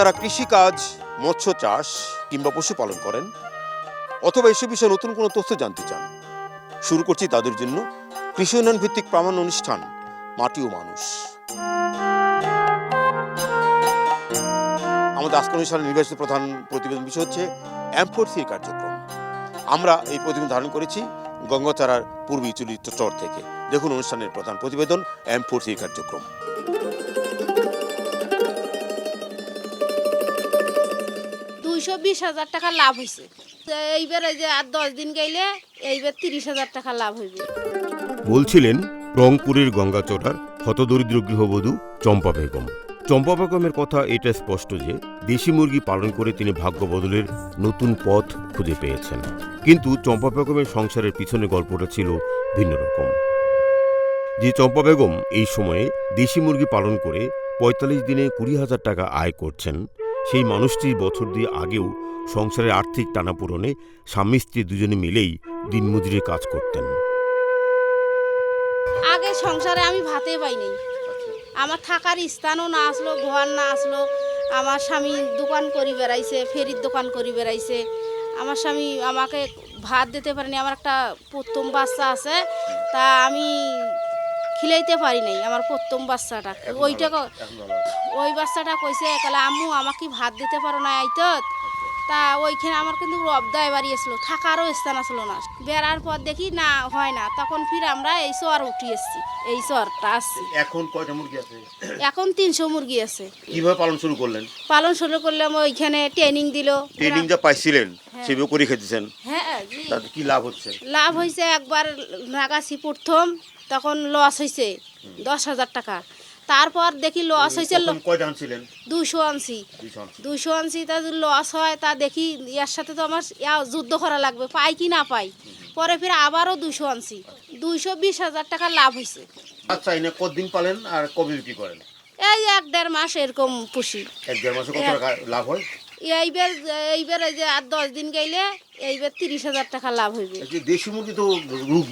যারা কৃষিকাজ, মৎস্য চাষ কিংবা পশুপালন করেন, অথবা এসব বিষয়ে নতুন কোনো তথ্য জানতে চান, শুরু করছি তাদের জন্য কৃষি উন্নয়ন ভিত্তিক প্রামাণ্য অনুষ্ঠান, মাটি ও মানুষ। আমাদের আজকের অনুষ্ঠানে নির্বাচিত প্রধান প্রতিবেদন বিষয় হচ্ছে অ্যাম্ফোর্সির কার্যক্রম। আমরা এই প্রতিবেদন ধারণ করেছি গঙ্গাচারার পূর্বী চুলিত চর থেকে। দেখুন অনুষ্ঠানের প্রধান প্রতিবেদন অ্যাম্ফোর্সির কার্যক্রম। দুইশো বিশ হাজার টাকা লাভ হয়েছে এইবার এই যে আর দশ দিন গেলে এইবার তিরিশ হাজার টাকা লাভ হইবে। বলছিলেন, রংপুরের গঙ্গাচড়ার হতদরিদ্র গৃহবধূ চম্পা বেগম। চম্পা বেগমের কথা এটা স্পষ্ট যে, দেশি মুরগি পালন করে তিনি ভাগ্য বদলের নতুন পথ খুঁজে পেয়েছেন। কিন্তু চম্পা বেগমের সংসারের পিছনে গল্পটা ছিল ভিন্ন রকম। যে চম্পা বেগম এই সময়ে দেশি মুরগি পালন করে পঁয়তাল্লিশ দিনে কুড়ি হাজার টাকা আয় করছেন সেই মানুষটি বছর দিয়ে আগেও সংসারের আর্থিক টানাপোড়নে স্বামী স্ত্রী দুজনে মিলেই দিনমজুরি কাজ করতেন। আগে সংসারে আমি ভাতে পাই নাই আমার থাকার স্থানও না আসলো, ঘর না আসলো। আমার স্বামী দোকান করি বেড়াইছে, ফেরির দোকান করি বেড়াইছে। আমার স্বামী আমাকে ভাত দিতে পারেনি। আমার একটা প্রথম বাচ্চা আছে, তা আমি খিলাইতে পারি নাই আমার প্রথম বাচ্চাটা। ওইটা ওই বাচ্চাটা কইছে একলা আম্মু আমাকে ভাত দিতে পারো না আইতত? তা ওইখানে আমার কিন্তু রবদায় বাড়ি আসলো থাকারও স্থান আসলো না। বেড়ার পর দেখি না হয় না। তখন ফির আমরা এই চর উঠি এসছি এই চরটা আসছি। এখন কয়টা মুরগি আছে? এখন তিনশো মুরগি আছে। কীভাবে পালন শুরু করলেন? পালন শুরু করলাম ওইখানে ট্রেনিং দিল। ট্রেনিং যা পাইছিলেন সেভাবে করে খেতেছেন? হ্যাঁ তাতে কি লাভ হচ্ছে? লাভ হয়েছে একবার নাগাছি প্রথম তখন লস হয়েছে দশ হাজার টাকা। তারপর দেখি লস হয়েছে দুশো আনছি। দুশো আনছি। তা লস হয় তা দেখি ইয়ার সাথে তো আমার যুদ্ধ করা লাগবে পাই কি না পাই। পরে ফের আবারও দুশো আনছি। দুইশো বিশ হাজার টাকা লাভ হয়েছে। আচ্ছা এনে কতদিন পালেন আর কবে বিক্রি করেন? এই এক দেড় মাস এরকম পুষি। এক দেড় মাসে কত টাকা লাভ হয়? এইবার এইবার এই যে আর দশ দিন গেলে এইবার তিরিশ হাজার টাকা লাভ হইবে। যে দেশি মুরগি তো রোগ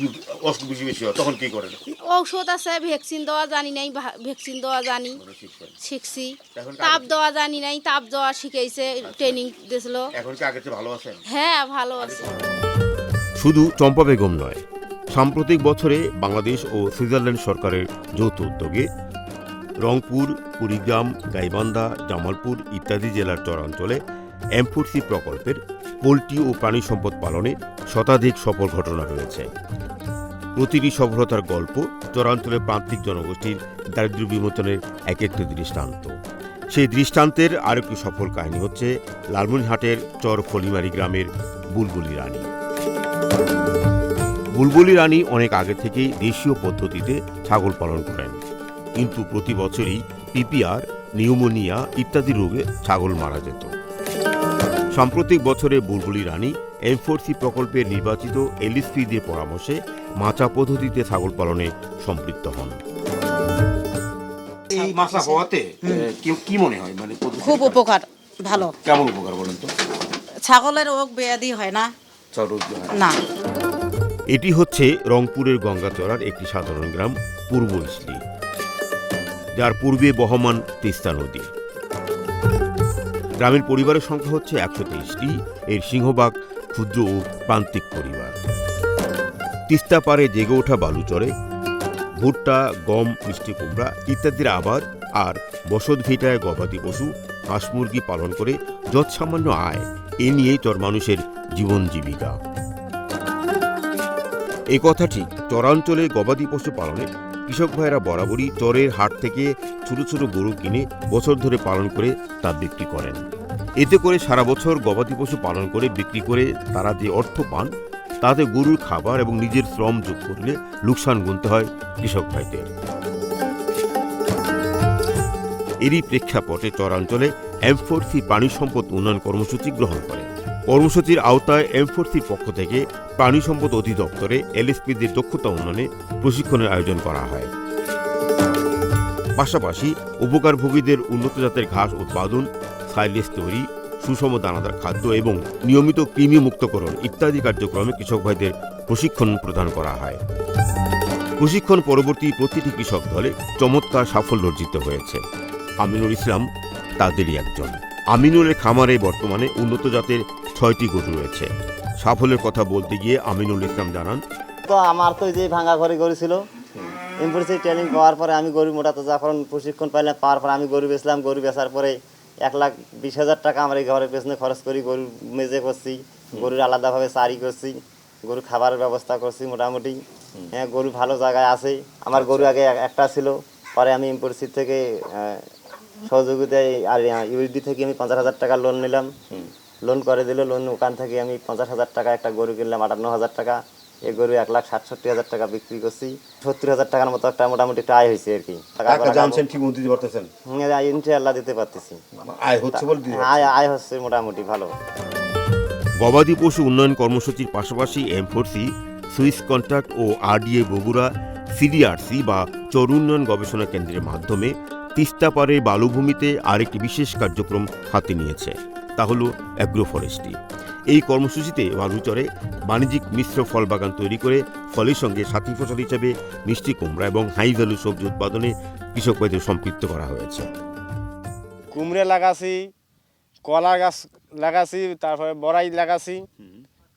অসুখ বেশি বেশি হয় তখন কি করেন? ঔষধ আছে ভ্যাকসিন দেওয়া জানি নাই ভা- ভ্যাকসিন দেওয়া জানি মানে শিখছি। এখন তাপ আগে- দেওয়া জানি নাই তাপ দেওয়া শিখাইছে ট্রেনিং দিয়েছিল। এখন কি আগে চেয়ে ভালো আছেন? হ্যাঁ ভালো আছে। শুধু চম্পা বেগম নয় সাম্প্রতিক বছরে বাংলাদেশ ও সুইজারল্যান্ড সরকারের যৌথ উদ্যোগে রংপুর, কুড়িগ্রাম, গাইবান্ধা, জামালপুর ইত্যাদি জেলার চরাঞ্চলে এমফোর্সি প্রকল্পের পোলট্রি ও প্রাণী সম্পদ পালনে শতাধিক সফল ঘটনা রয়েছে। প্রতিটি সফলতার গল্প চরাঞ্চলের প্রান্তিক জনগোষ্ঠীর দারিদ্র্য বিমোচনের এক একটি দৃষ্টান্ত। সেই দৃষ্টান্তের আরেকটি সফল কাহিনী হচ্ছে লালমনিরহাটের চর ফলিমারি গ্রামের বুলবুলি রানী। বুলবুলি রানী অনেক আগে থেকেই দেশীয় পদ্ধতিতে ছাগল পালন করেন। কিন্তু প্রতি বছরই পিপিআর নিউমোনিয়া ইত্যাদি রোগে ছাগল মারা যেত। সাম্প্রতিক বছরে বুলবুলি রানী এমফোর্সি প্রকল্পের নির্বাচিত এলএসপিদের পরামর্শে মাচা পদ্ধতিতে ছাগল পালনে সম্পৃক্ত হন। এই মাছা হওয়াতে কি মনে হয়? মানে খুব উপকার ভালো। কেমন উপকার বলেন তো? ছাগলের রোগ ব্যাধি হয় না। না। এটি হচ্ছে রংপুরের গঙ্গাচড়ার একটি সাধারণ গ্রাম পূর্ব ইসলি। যার পূর্বে বহমান তিস্তা নদী। গ্রামের পরিবারের সংখ্যা হচ্ছে একশো তেইশটি। এর সিংহবাগ ক্ষুদ্র ও প্রান্তিক পরিবার। তিস্তা পারে জেগে ওঠা বালুচরে ভুট্টা, গম, মিষ্টি কুমড়া ইত্যাদির আবাদ আর বসত ভিটায় গবাদি পশু, হাঁস মুরগি পালন করে যৎসামান্য আয়, এ নিয়েই চর মানুষের জীবন জীবিকা। এই কথা ঠিক চরাঞ্চলে গবাদি পশু পালনে কৃষক ভাইয়েরা বরাবরই চরের হাট থেকে ছোট ছোট গরু কিনে বছর ধরে পালন করে তা বিক্রি করেন। এতে করে সারা বছর গবাদি পশু পালন করে, বিক্রি করে তারা যে অর্থ পান, তাতে গরুর খাবার এবং নিজের শ্রম যোগ করলে লোকসান গুনতে হয় কৃষক ভাইদের। এরই প্রেক্ষাপটে চরাঞ্চলে এমফোর্সি প্রাণী সম্পদ উন্নয়ন কর্মসূচি গ্রহণ করে। কর্মসূচির আওতায় এমফোর্সির পক্ষ থেকে প্রাণী সম্পদ অধিদপ্তরে এলএসপিদের দক্ষতা উন্নয়নে প্রশিক্ষণের আয়োজন করা হয়। পাশাপাশি উপকারভোগীদের উন্নত জাতের ঘাস উৎপাদন সাইলেজ তৈরি, সুষম দানাদার খাদ্য এবং নিয়মিত কৃমি মুক্তকরণ ইত্যাদি কার্যক্রমে কৃষক ভাইদের প্রশিক্ষণ প্রদান করা হয়। প্রশিক্ষণ পরবর্তী প্রতিটি কৃষক দলে চমৎকার সাফল্য অর্জিত হয়েছে। আমিনুল ইসলাম, তাদেরই একজন। আমিনুলের খামারে বর্তমানে উন্নত জাতের ছয়টি গরু রয়েছে। সাফল্যের কথা বলতে গিয়ে আমিনুল ইসলাম জানান তো আমার তো যে ভাঙা ঘরে গরু ছিল ইম্পোর্সি ট্রেনিং পাওয়ার পরে আমি গরু মোটা তো যখন প্রশিক্ষণ পাইলাম পাওয়ার পরে আমি গরু বেচলাম গরু বেচার পরে এক লাখ বিশ হাজার টাকা আমার এই ঘরের পেছনে খরচ করি গরু মেজে করছি গরুর আলাদাভাবে চারি করছি গরু খাবারের ব্যবস্থা করছি মোটামুটি। হ্যাঁ গরু ভালো জায়গায় আছে আমার গরু আগে একটা ছিল পরে আমি ইম্পোর্সি থেকে সহযোগিতায় আর ইউএসডি থেকে আমি পঞ্চাশ হাজার টাকা লোন নিলাম। লোন করে দিল লোন ওখান থেকে আমি পঞ্চাশ হাজার টাকা একটা গরু কিনলাম আটান্ন হাজার টাকা। এই গরু এক লাখ সাতষট্টি হাজার টাকা বিক্রি করছি। সত্তর হাজার টাকার মতো একটা মোটামুটি একটা আয় হয়েছে আর কি। টাকা জানছেন ঠিক মতো দিতে ইনশাআল্লাহ পারতেছি। আয় হচ্ছে আয় আয় হচ্ছে মোটামুটি ভালো। গবাদি পশু উন্নয়ন কর্মসূচির পাশাপাশি M four C Swiss contract ও আরডিএ বগুড়া সিডিআরসি বা চর উন্নয়ন গবেষণা কেন্দ্রের মাধ্যমে তিস্তাপাড়ে বালুভূমিতে আরেকটি বিশেষ কার্যক্রম হাতে নিয়েছে। তা হল অ্যাগ্রো ফরেস্ট্রি এই কর্মসূচিতে বালুচরে বাণিজ্যিক মিশ্র ফল বাগান তৈরি করে ফলের সঙ্গে সাথী ফসল হিসেবে মিষ্টি কুমড়া এবং হাই ভ্যালু সবজি উৎপাদনে কৃষক ভাইদের সম্পৃক্ত করা হয়েছে। কুমড়ে লাগাছি কলা গাছ লাগাছি তারপরে বড়াই লাগাছি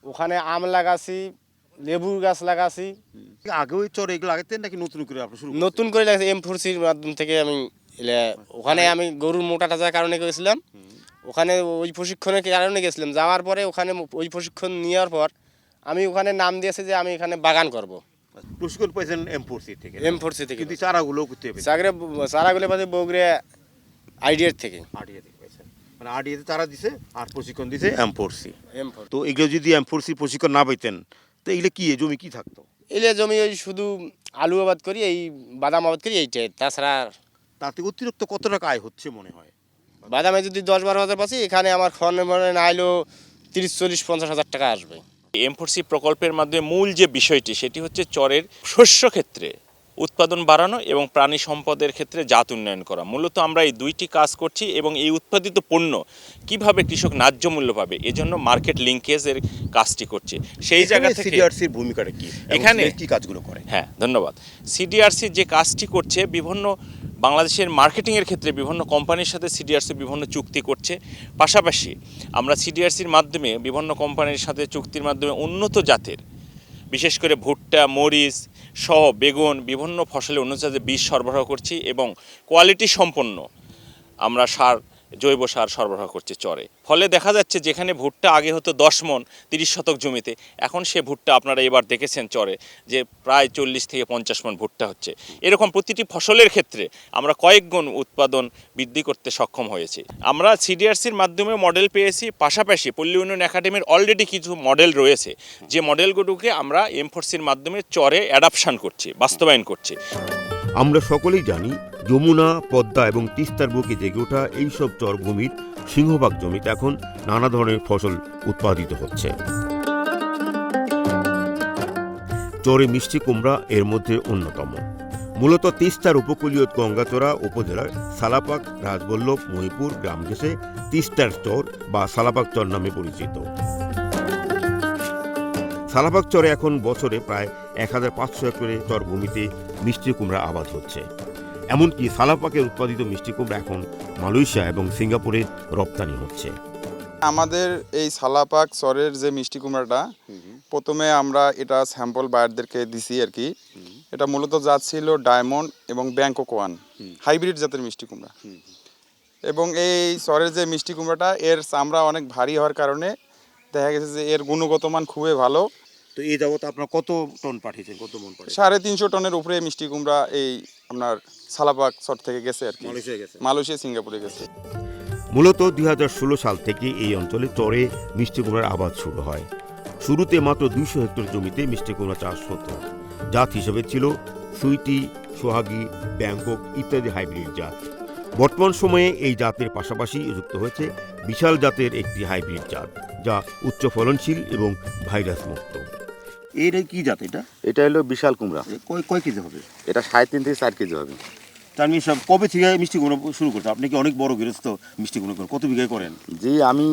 ওখানে আম লাগাছি লেবুর গাছ লাগাছি। আগে ওই চর এগুলো আগেতে নাকি নতুন করে আপনি শুরু নতুন করে লাগাছি এম ফোর সির মাধ্যম থেকে আমি ওখানে আমি গরুর মোটা টাজার কারণে গেছিলাম ওখানে ওই প্রশিক্ষণের কারণে গেছিলাম। যাওয়ার পরে ওখানে ওই প্রশিক্ষণ নেওয়ার পর আমি ওখানে নাম দিয়েছি যে আমি এখানে বাগান করব। প্রশিক্ষণ পাইছেন এম ফোরসি থেকে এম ফোরসি থেকে। কিন্তু চারাগুলো করতে হবে চাকরে চারাগুলো পাচ্ছে বগুড়ে আইডিয়ার থেকে। আরডিএ থেকে পাইছেন মানে আরডিএতে চারা দিছে আর প্রশিক্ষণ দিছে এম ফোরসি এম ফোর তো এগুলো যদি এম ফোরসি প্রশিক্ষণ না পাইতেন তো এগুলো কি জমি কি থাকতো? এলে জমি ওই শুধু আলু আবাদ করি এই বাদাম আবাদ করি এইটাই তাছাড়া তাতে অতিরিক্ত কত টাকা আয় হচ্ছে মনে হয়? বাদামে যদি দশ বারো হাজার পাচ্ছি এখানে আমার খন মনে না আইলেও তিরিশ চল্লিশ পঞ্চাশ হাজার টাকা আসবে। এমফোরসি প্রকল্পের মাধ্যমে মূল যে বিষয়টি সেটি হচ্ছে চরের শস্য ক্ষেত্রে উৎপাদন বাড়ানো এবং প্রাণী সম্পদের ক্ষেত্রে জাত উন্নয়ন করা। মূলত আমরা এই দুইটি কাজ করছি এবং এই উৎপাদিত পণ্য কীভাবে কৃষক ন্যায্য মূল্য পাবে এজন্য মার্কেট লিঙ্কেজের কাজটি করছে। সেই জায়গা থেকে সিডিআরসির ভূমিকাটা কি? এখানে- কি কাজগুলো করে? হ্যাঁ ধন্যবাদ। সিডিআরসি যে কাজটি করছে বিভিন্ন বাংলাদেশের মার্কেটিংয়ের ক্ষেত্রে বিভিন্ন কোম্পানির সাথে সিডিআরসি বিভিন্ন চুক্তি করছে। পাশাপাশি আমরা সিডিআরসির মাধ্যমে বিভিন্ন কোম্পানির সাথে চুক্তির মাধ্যমে উন্নত জাতের, বিশেষ করে ভুট্টা, মরিচ সহ বেগুন, বিভিন্ন ফসলে উন্নত জাতের বীজ সরবরাহ করছি এবং কোয়ালিটি সম্পন্ন আমরা সার জৈব সার সরবরাহ করছে চরে। ফলে দেখা যাচ্ছে যেখানে ভুট্টা আগে হতো দশ মন, তিরিশ শতক জমিতে, এখন সে ভুট্টা আপনারা এবার দেখেছেন চরে যে প্রায় চল্লিশ থেকে পঞ্চাশ মন ভুট্টা হচ্ছে। এরকম প্রতিটি ফসলের ক্ষেত্রে আমরা কয়েক গুণ উৎপাদন বৃদ্ধি করতে সক্ষম হয়েছি। আমরা সিডিআরসির মাধ্যমে মডেল পেয়েছি, পাশাপাশি পল্লী উন্নয়ন একাডেমির অলরেডি কিছু মডেল রয়েছে। যে মডেলগুলোকে আমরা এমফোর্সির মাধ্যমে চরে অ্যাডাপশান করছি, বাস্তবায়ন করছি। আমরা সকলেই জানি যমুনা, পদ্মা এবং তিস্তার বুকে জেগে ওঠা এইসব চরভূমির সিংহভাগ জমিতে এখন নানা ধরনের ফসল উৎপাদিত হচ্ছে। চরে মিষ্টি কুমড়া এর মধ্যে অন্যতম। মূলত তিস্তার উপকূলীয় গঙ্গাচড়া উপজেলার সালাপাক, রাজবল্লভ মহিপুর গ্রাম ঘেঁষে তিস্তার চর বা সালাপাক চর নামে পরিচিত। সালাপাক চরে এখন বছরে প্রায় এক হাজার পাঁচশো একরে চরভূমিতে মিষ্টি কুমড়া আবাদ হচ্ছে। এমনকি সালাপাকে উৎপাদিত মিষ্টি কুমড়া এখন মালয়েশিয়া এবং সিঙ্গাপুরে রপ্তানি হচ্ছে। আমাদের এই সালাপাক চরের যে মিষ্টি কুমড়াটা প্রথমে আমরা এটা স্যাম্পল বায়ারদেরকে দিছি আর কি। এটা মূলত জাত ছিল ডায়মন্ড এবং ব্যাংকক ওয়ান হাইব্রিড জাতের মিষ্টি কুমড়া। এবং এই চরের যে মিষ্টি কুমড়াটা এর চামড়া অনেক ভারী হওয়ার কারণে দেখা গেছে যে এর গুণগত মান খুবই ভালো। তো এই যাবত আপনার কত টন পাঠিয়েছেন? কত মন পাঠিয়েছেন? সাড়ে তিনশো টনের উপরে মিষ্টি কুমড়া এই আপনার সালাপাক চর থেকে গেছে আর কি। মালয়েশিয়া গেছে। মালয়েশিয়া সিঙ্গাপুরে গেছে। মূলত দু হাজার ষোলো সাল থেকে এই অঞ্চলে চরে মিষ্টি কুমড়ার আবাদ শুরু হয়। শুরুতে মাত্র দুইশো হেক্টর জমিতে মিষ্টি কুমড়া চাষ হতো। জাত হিসেবে ছিল সুইটি সোহাগি ব্যাংকক ইত্যাদি হাইব্রিড জাত। বর্তমান সময়ে এই জাতের পাশাপাশি যুক্ত হয়েছে বিশাল জাতের একটি হাইব্রিড জাত যা উচ্চ ফলনশীল এবং ভাইরাস মুক্ত এটা কি জাত এটা? এটা হলো বিশাল কুমড়া। কয় কয় কেজি হবে? এটা সাড়ে তিন থেকে চার কেজি হবে। তার মানে সব কবে থেকে মিষ্টি কুমড়ো শুরু করতে আপনি কি অনেক বড় গৃহস্থ মিষ্টি কুমড়ো করেন? কত বিঘায় করেন? জি আমি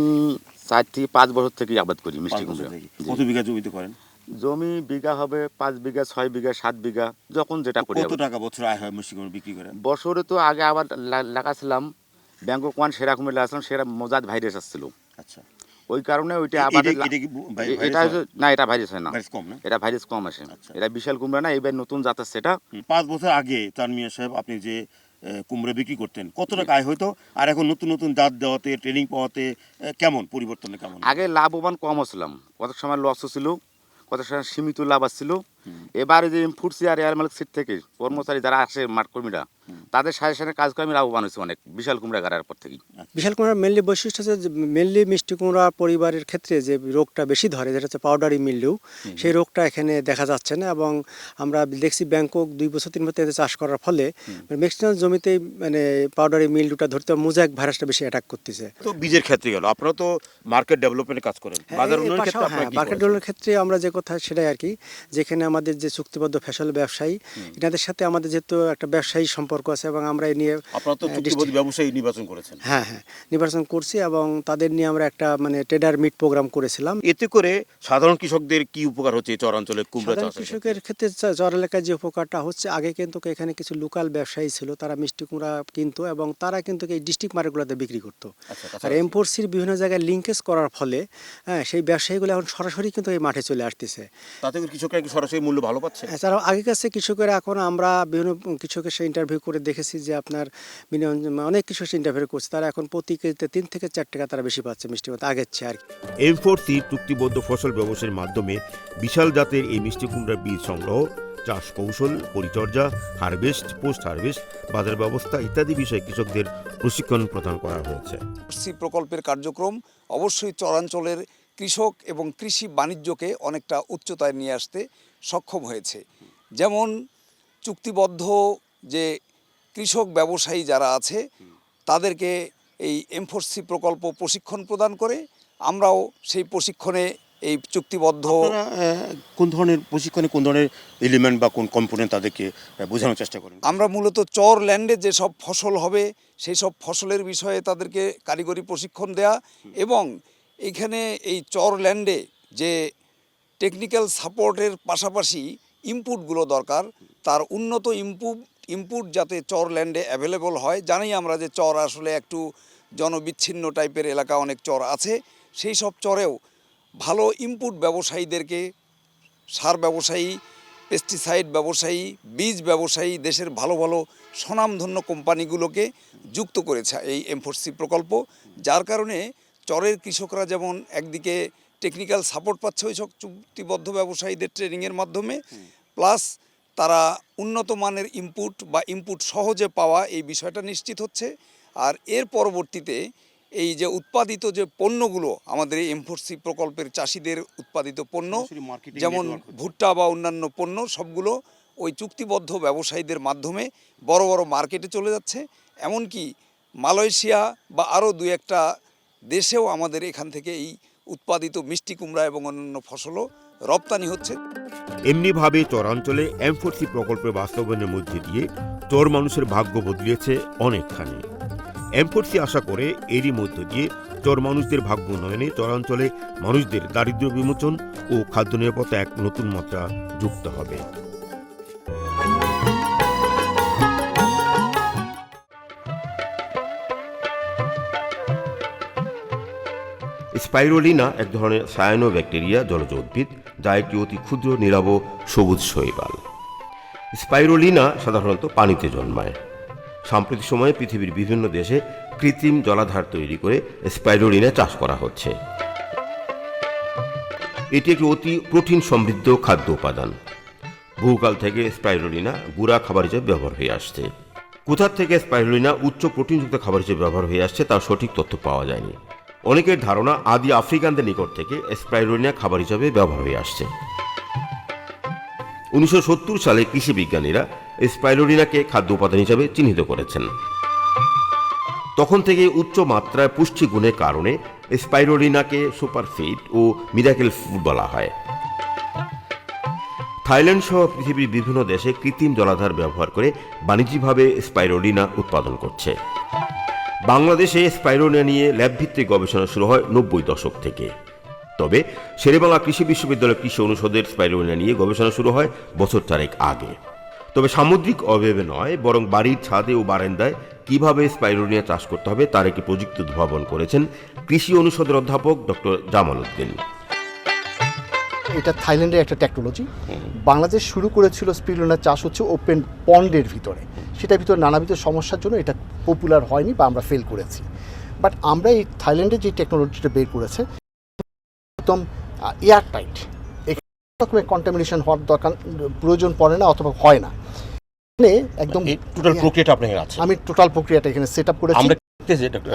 চার থেকে পাঁচ বছর থেকে আবাদ করি মিষ্টি কুমড়া। কত বিঘা জমিতে করেন? জমি বিঘা হবে পাঁচ বিঘা ছয় বিঘা সাত বিঘা যখন যেটা করি কত টাকা বছর আয় হয় মিষ্টি কুমড়ো বিক্রি করেন? বছরে তো আগে আবার লাগাছিলাম। ব্যাংকক ওয়ান সেরকম আসলাম সেরা মজাদ ভাইরাস আসছিল। আচ্ছা। ওই কারণে ওইটা আবার এটা- এটা কি ভাই- ভাইরাস এটা? না এটা ভাইরাস হয় না। ভাইরাস কম না? এটা ভাইরাস কম আসে। আচ্ছা। এটা বিশাল কুমড়া না এবার নতুন জাত আছে হুম, পাঁচ বছর আগে চান মিয়া সাহেব আপনি যে কুমড়া বিক্রি করতেন কত টাকা আয় হইতো? আর এখন নতুন নতুন জাত দেওয়াতে ট্রেনিং পাওয়াতে কেমন পরিবর্তন কেমন? আগে লাভবান কম হচ্ছিলাম কত সময় লস ছিল কত সময় সীমিত লাভ আসছিল। এবারে যে ফুটসি আর এয়ার মালিক সিট থেকে কর্মচারী যারা আসে মাঠ কর্মীরা তাদের সাজেশনে কাজ করে আমি লাভবান হয়েছি অনেক বিশাল কুমড়া গাড়ার পর থেকেই। বিশাল কুমড়ার মেনলি বৈশিষ্ট্য হচ্ছে মেনলি মিষ্টি কুমড়া পরিবারের ক্ষেত্রে যে রোগটা বেশি ধরে যেটা হচ্ছে পাউডারি মিল্লিউ সেই রোগটা এখানে দেখা যাচ্ছে না এবং আমরা দেখছি ব্যাংকক দুই বছর তিন বছর চাষ করার ফলে ম্যাক্সিমাম জমিতেই মানে পাউডারি মিল্ডিউটা ধরতে মোজাইক ভাইরাসটা বেশি অ্যাটাক করতেছে। তো বীজের ক্ষেত্রে গেল আপনারা তো মার্কেট ডেভেলপমেন্টের কাজ করেন। বাজার উন্নয়নের ক্ষেত্রে আপনারা কি মার্কেট করেন? ডেভেলপের ক্ষেত্রে আমরা যে কথা সেটাই আর কি যেখানে আমাদের যে চুক্তিবদ্ধ ফসল ব্যবসায়ী এনাদের সাথে আমাদের যেহেতু একটা ব্যবসায়ী সম্পর্ক আছে এবং আমরা এই নিয়ে আপনারা তো চুক্তিবদ্ধ ব্যবসায়ী নির্বাচন করেছেন। হ্যাঁ হ্যাঁ নির্বাচন করছি এবং তাদের নিয়ে আমরা একটা মানে ট্রেডার মিট প্রোগ্রাম করেছিলাম। এতে করে সাধারণ কৃষকদের কি উপকার হচ্ছে চরাঞ্চলে কুমড়া চাষ কৃষকের ক্ষেত্রে চর এলাকায় যে উপকারটা হচ্ছে আগে কিন্তু এখানে কিছু লোকাল ব্যবসায়ী ছিল তারা মিষ্টি কুমড়া কিনতো এবং তারা কিন্তু এই ডিস্ট্রিক্ট মার্কেটগুলোতে বিক্রি করতো। আর এমপোর্সির বিভিন্ন জায়গায় লিঙ্কেজ করার ফলে হ্যাঁ সেই ব্যবসায়ীগুলো এখন সরাসরি কিন্তু এই মাঠে চলে আসতেছে। তাতে কৃষকরা সরাসরি মূল্য ভালো পাচ্ছে? এছাড়াও আগে কাছে কৃষকেরা এখন আমরা বিভিন্ন কৃষকের সাথে ইন্টারভিউ করে দেখেছি যে আপনার মিনিমাম অনেক কৃষকের ইন্টারভিউ করছে। তারা এখন প্রতি কেজিতে তিন থেকে চার টাকা তারা বেশি পাচ্ছে মিষ্টি কুমড়া আগের চেয়ে আর কি। এম ফোর সি চুক্তিবদ্ধ ফসল ব্যবসায়ের মাধ্যমে বিশাল জাতের এই মিষ্টি কুমড়ার বীজ সংগ্রহ চাষ কৌশল পরিচর্যা হারভেস্ট পোস্ট হারভেস্ট বাজার ব্যবস্থা ইত্যাদি বিষয়ে কৃষকদের প্রশিক্ষণ প্রদান করা হয়েছে। সি প্রকল্পের কার্যক্রম অবশ্যই চরাঞ্চলের কৃষক এবং কৃষি বাণিজ্যকে অনেকটা উচ্চতায় নিয়ে আসতে সক্ষম হয়েছে। যেমন চুক্তিবদ্ধ যে কৃষক ব্যবসায়ী যারা আছে তাদেরকে এই এমফোর্সি প্রকল্প প্রশিক্ষণ প্রদান করে আমরাও সেই প্রশিক্ষণে এই চুক্তিবদ্ধ কোন ধরনের প্রশিক্ষণে কোন ধরনের এলিমেন্ট বা কোন কম্পোনেন্ট তাদেরকে বোঝানোর চেষ্টা করেন? আমরা মূলত চর ল্যান্ডে যেসব ফসল হবে সেই সব ফসলের বিষয়ে তাদেরকে কারিগরি প্রশিক্ষণ দেয়া এবং এখানে এই চর ল্যান্ডে যে টেকনিক্যাল সাপোর্টের পাশাপাশি ইনপুটগুলো দরকার তার উন্নত ইনপুট ইনপুট যাতে চর ল্যান্ডে অ্যাভেলেবল হয়। জানি আমরা যে চর আসলে একটু জনবিচ্ছিন্ন টাইপের এলাকা অনেক চর আছে। সেই সব চরেও ভালো ইনপুট ব্যবসায়ীদেরকে সার ব্যবসায়ী পেস্টিসাইড ব্যবসায়ী বীজ ব্যবসায়ী দেশের ভালো ভালো স্বনামধন্য কোম্পানিগুলোকে যুক্ত করেছে এই এমফোর্সি প্রকল্প। যার কারণে চরের কৃষকরা যেমন একদিকে টেকনিক্যাল সাপোর্ট পাচ্ছে ওই সব চুক্তিবদ্ধ ব্যবসায়ীদের ট্রেনিংয়ের মাধ্যমে প্লাস তারা উন্নত মানের ইনপুট বা ইনপুট সহজে পাওয়া এই বিষয়টা নিশ্চিত হচ্ছে। আর এর পরবর্তীতে এই যে উৎপাদিত যে পণ্যগুলো আমাদের এই এমফোর্সি প্রকল্পের চাষিদের উৎপাদিত পণ্য যেমন ভুট্টা বা অন্যান্য পণ্য সবগুলো ওই চুক্তিবদ্ধ ব্যবসায়ীদের মাধ্যমে বড় বড় মার্কেটে চলে যাচ্ছে। এমনকি মালয়েশিয়া বা আরও দু একটা দেশেও আমাদের এখান থেকে এই উৎপাদিত মিষ্টি কুমড়া এবং অন্যান্য ফসলও রপ্তানি হচ্ছে। এমনিভাবে চরাঞ্চলে এমফোর্সি প্রকল্পের বাস্তবায়নের মধ্যে দিয়ে চর মানুষের ভাগ্য বদলিয়েছে অনেকখানি। এমফোর্সি আশা করে এরই মধ্য দিয়ে চর মানুষদের ভাগ্য উন্নয়নে চরাঞ্চলে মানুষদের দারিদ্র্য বিমোচন ও খাদ্য নিরাপত্তা এক নতুন মাত্রা যুক্ত হবে। স্পাইরোলিনা এক ধরনের সায়ানো ব্যাকটেরিয়া জলজ উদ্ভিদ যা একটি অতি ক্ষুদ্র, নীরব, সবুজ শৈবাল। স্পাইরোলিনা সাধারণত পানিতে জন্মায়। সাম্প্রতিক সময়ে পৃথিবীর বিভিন্ন দেশে কৃত্রিম জলাধার তৈরি করে স্পাইরোলিনা চাষ করা হচ্ছে। এটি একটি অতি প্রোটিন সমৃদ্ধ খাদ্য উপাদান। বহুকাল থেকে স্পাইরোলিনা গুঁড়া খাবার হিসেবে ব্যবহার হয়ে আসছে। কোথা থেকে স্পাইরোলিনা উচ্চ প্রোটিনযুক্ত খাবার হিসেবে ব্যবহার হয়ে আসছে তার সঠিক তথ্য পাওয়া যায়নি। অনেকের ধারণা আদি আফ্রিকানদের নিকট থেকে স্পাইরোলিনা খাবার হিসাবে ব্যবহার হয়ে আসছে। উনিশশো সত্তর সালে কৃষি বিজ্ঞানীরা স্পাইরোলিনাকে খাদ্য উপাদান হিসাবে চিহ্নিত করেছেন। তখন থেকে উচ্চ মাত্রায় পুষ্টি গুণের কারণে স্পাইরোলিনাকে সুপারফিড ও মিরাকেল ফুড বলা হয়। থাইল্যান্ড সহ পৃথিবীর বিভিন্ন দেশে কৃত্রিম জলাধার ব্যবহার করে বাণিজ্যিকভাবে স্পাইরোলিনা উৎপাদন করছে। বাংলাদেশে স্পাইরোনিয়া নিয়ে ল্যাবভিত্তিক গবেষণা শুরু হয় নব্বই দশক থেকে। তবে শেরেবাংলা কৃষি বিশ্ববিদ্যালয় কৃষি অনুষদের স্পাইরোনিয়া নিয়ে গবেষণা শুরু হয় বছর চারেক আগে। তবে সামুদ্রিক অবয়বে নয় বরং বাড়ির ছাদে ও বারান্দায় কীভাবে স্পাইরোনিয়া চাষ করতে হবে তার একটি প্রযুক্তি উদ্ভাবন করেছেন কৃষি অনুষদের অধ্যাপক ডক্টর জামাল উদ্দিন। এটা থাইল্যান্ডের একটা টেকনোলজি বাংলাদেশ শুরু করেছিল স্পিরুলিনা চাষ হচ্ছে ওপেন পন্ডের ভিতরে। সেটার ভিতরে নানাবিধ সমস্যার জন্য এটা পপুলার হয়নি বা আমরা ফেল করেছি। বাট আমরা এই থাইল্যান্ডের যে টেকনোলজিটা বের করেছে একদম এয়ার টাইট রকমের কন্টামিনেশন হওয়ার দরকার প্রয়োজন পড়ে না অথবা হয় না। এখানে একদম টোটাল প্রক্রিয়াটা আপনার আছে। আমি টোটাল প্রক্রিয়াটা এখানে সেট আপ করেছি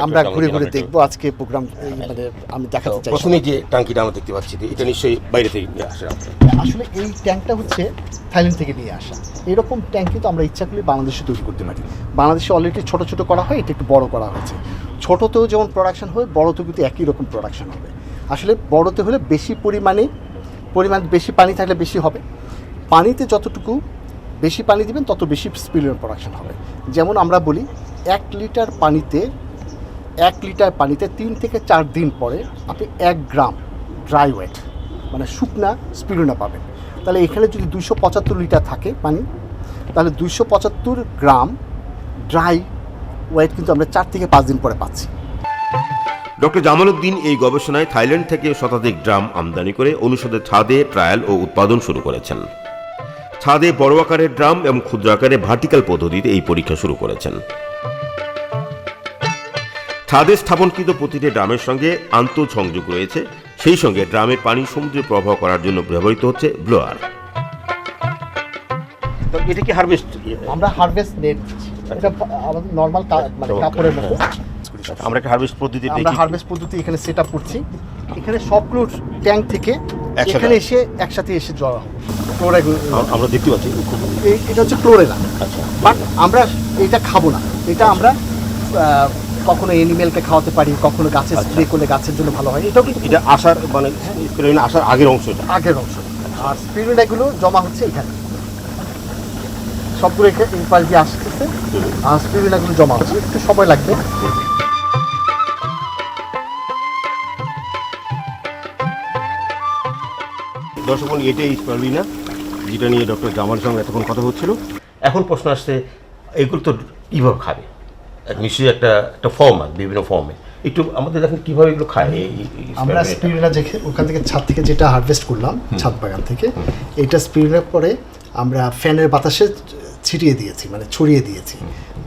আমরা ঘুরে ঘুরে দেখব আজকে প্রোগ্রাম মানে আমি দেখাতে চাই প্রথমে যে টাঙ্কিটা আমরা দেখতে পাচ্ছি এটা নিশ্চয়ই বাইরে থেকে নিয়ে আসে। আসলে এই ট্যাঙ্কটা হচ্ছে থাইল্যান্ড থেকে নিয়ে আসা। এরকম ট্যাঙ্ক কিন্তু আমরা ইচ্ছা করলে বাংলাদেশে তৈরি করতে পারি। বাংলাদেশে অলরেডি ছোট ছোট করা হয় এটা একটু বড় করা হয়েছে। ছোটতেও যেমন প্রোডাকশন হয় বড়তেও কিন্তু একই রকম প্রোডাকশন হবে। আসলে বড়তে হলে বেশি পরিমাণে পরিমাণ বেশি পানি থাকলে বেশি হবে। পানিতে যতটুকু বেশি পানি দিবেন তত বেশি স্পিলের প্রোডাকশন হবে। যেমন আমরা বলি এক লিটার পানিতে, এক লিটার পানিতে তিন থেকে চার দিন পরে আপনি এক গ্রাম ড্রাই ওয়েট মানে শুকনা স্পিরুনা পাবেন। তাহলে এখানে যদি দুইশো পঁচাত্তর লিটার থাকে পানি, তাহলে দুইশো পঁচাত্তর গ্রাম ড্রাই ওয়েট কিন্তু আমরা চার থেকে পাঁচ দিন পরে পাচ্ছি। ডক্টর জামাল উদ্দিন এই গবেষণায় থাইল্যান্ড থেকে শতাধিক ড্রাম আমদানি করে অনুষদের ছাদে ট্রায়াল ও উৎপাদন শুরু করেছেন। ছাদে বড় আকারের ড্রাম এবং ক্ষুদ্র আকারে ভার্টিক্যাল পদ্ধতিতে এই পরীক্ষা শুরু করেছেন। ছাদে স্থাপনকৃত প্রতিটি ড্রামের সঙ্গে আন্তঃ সংযোগ রয়েছে। সেই সঙ্গে ড্রামের পানি সমুদ্রে প্রবাহ করার জন্য ব্যবহৃত হচ্ছে ব্লোয়ার। এটা কি হারভেস্ট? আমরা হারভেস্ট নেট এটা আমাদের নর্মাল মানে কাপড়ের মতো। আমরা একটা হারভেস্ট পদ্ধতি আমরা হারভেস্ট পদ্ধতি এখানে সেট আপ করছি। এখানে সবগুলো ট্যাঙ্ক থেকে একসাথে। এখানে এসে একসাথে এসে জড়া ক্লোরাইড আমরা দেখতে পাচ্ছি। এটা হচ্ছে ক্লোরেলা আচ্ছা। বাট আমরা এটা খাব না। এটা আমরা কখনো এনিমেলকে খাওয়াতে পারি কখনো গাছে স্প্রে করলে গাছের জন্য ভালো হয়। এটাও কিন্তু এটা আসার মানে স্পিরুলিনা আসার আগের অংশ এটা? আগের অংশ। আর স্পিরুলিনাগুলো জমা হচ্ছে এখানে। সবগুলো এখানে এই পাশ দিয়ে আসতেছে। আর স্পিরুলিনাগুলো জমা হচ্ছে। একটু সময় লাগবে। দর্শক এটাই স্পারুলিনা যেটা নিয়ে ডক্টর জামাল সঙ্গে এতক্ষণ কথা হচ্ছিল। এখন প্রশ্ন আসছে এগুলো তো কীভাবে খাবে। নিশ্চয়ই একটা একটা ফর্ম আছে বিভিন্ন ফর্মে একটু আমাদের দেখেন কীভাবে এগুলো খায় আমরা। স্পিরুলিনা যে ওখান থেকে ছাদ থেকে যেটা হারভেস্ট করলাম ছাদ বাগান থেকে এটা স্পিরুলিনার পরে আমরা ফ্যানের বাতাসে ছিটিয়ে দিয়েছি মানে ছড়িয়ে দিয়েছি।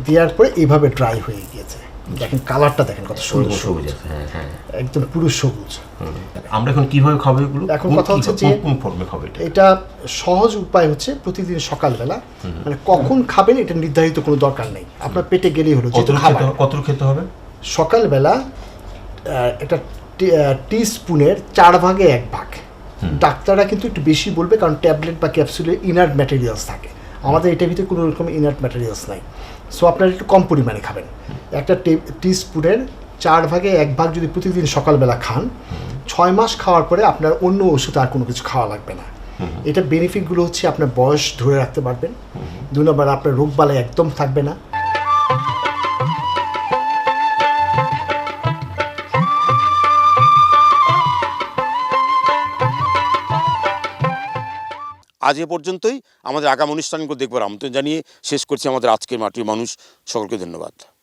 দেওয়ার পরে এইভাবে ড্রাই হয়ে গিয়েছে। দেখেন কালারটা দেখেন কত সুন্দর সবুজ হ্যাঁ হ্যাঁ। একদম পুরো সবুজ। আমরা এখন কীভাবে খাব এগুলো? এখন কথা হচ্ছে যে- কোন ফর্মে খাব এটা? এটা সহজ উপায় হচ্ছে প্রতিদিন সকালবেলা। মানে কখন খাবেন এটা নির্ধারিত কোনো দরকার নেই। আপনার পেটে গেলেই হলো খেতে খাবার। হবে- কত খেতে হবে? সকালবেলা একটা টি স্পুনের চার ভাগে এক ভাগ। ডাক্তাররা কিন্তু একটু বেশি বলবে কারণ ট্যাবলেট বা ক্যাপসুলে ইনার্ট ম্যাটেরিয়ালস থাকে। আমাদের এটার ভিতরে কোনো রকম ইনার্ট ম্যাটেরিয়ালস নাই। সো আপনারা একটু কম পরিমাণে খাবেন। একটা টি স্পুনের চার ভাগে এক ভাগ যদি প্রতিদিন সকালবেলা খান ছয় মাস খাওয়ার পরে আপনার অন্য ওষুধ আর কোনো কিছু খাওয়া লাগবে না। এটা বেনিফিটগুলো হচ্ছে আপনার বয়স ধরে রাখতে পারবেন। দু নম্বর আপনার রোগবালাই একদম থাকবে না। আজ এ পর্যন্তই। আমাদের আগাম অনুষ্ঠানগুলো দেখবার আমন্ত্রণ জানিয়ে শেষ করছি আমাদের আজকের মাটির মানুষ। সকলকে ধন্যবাদ।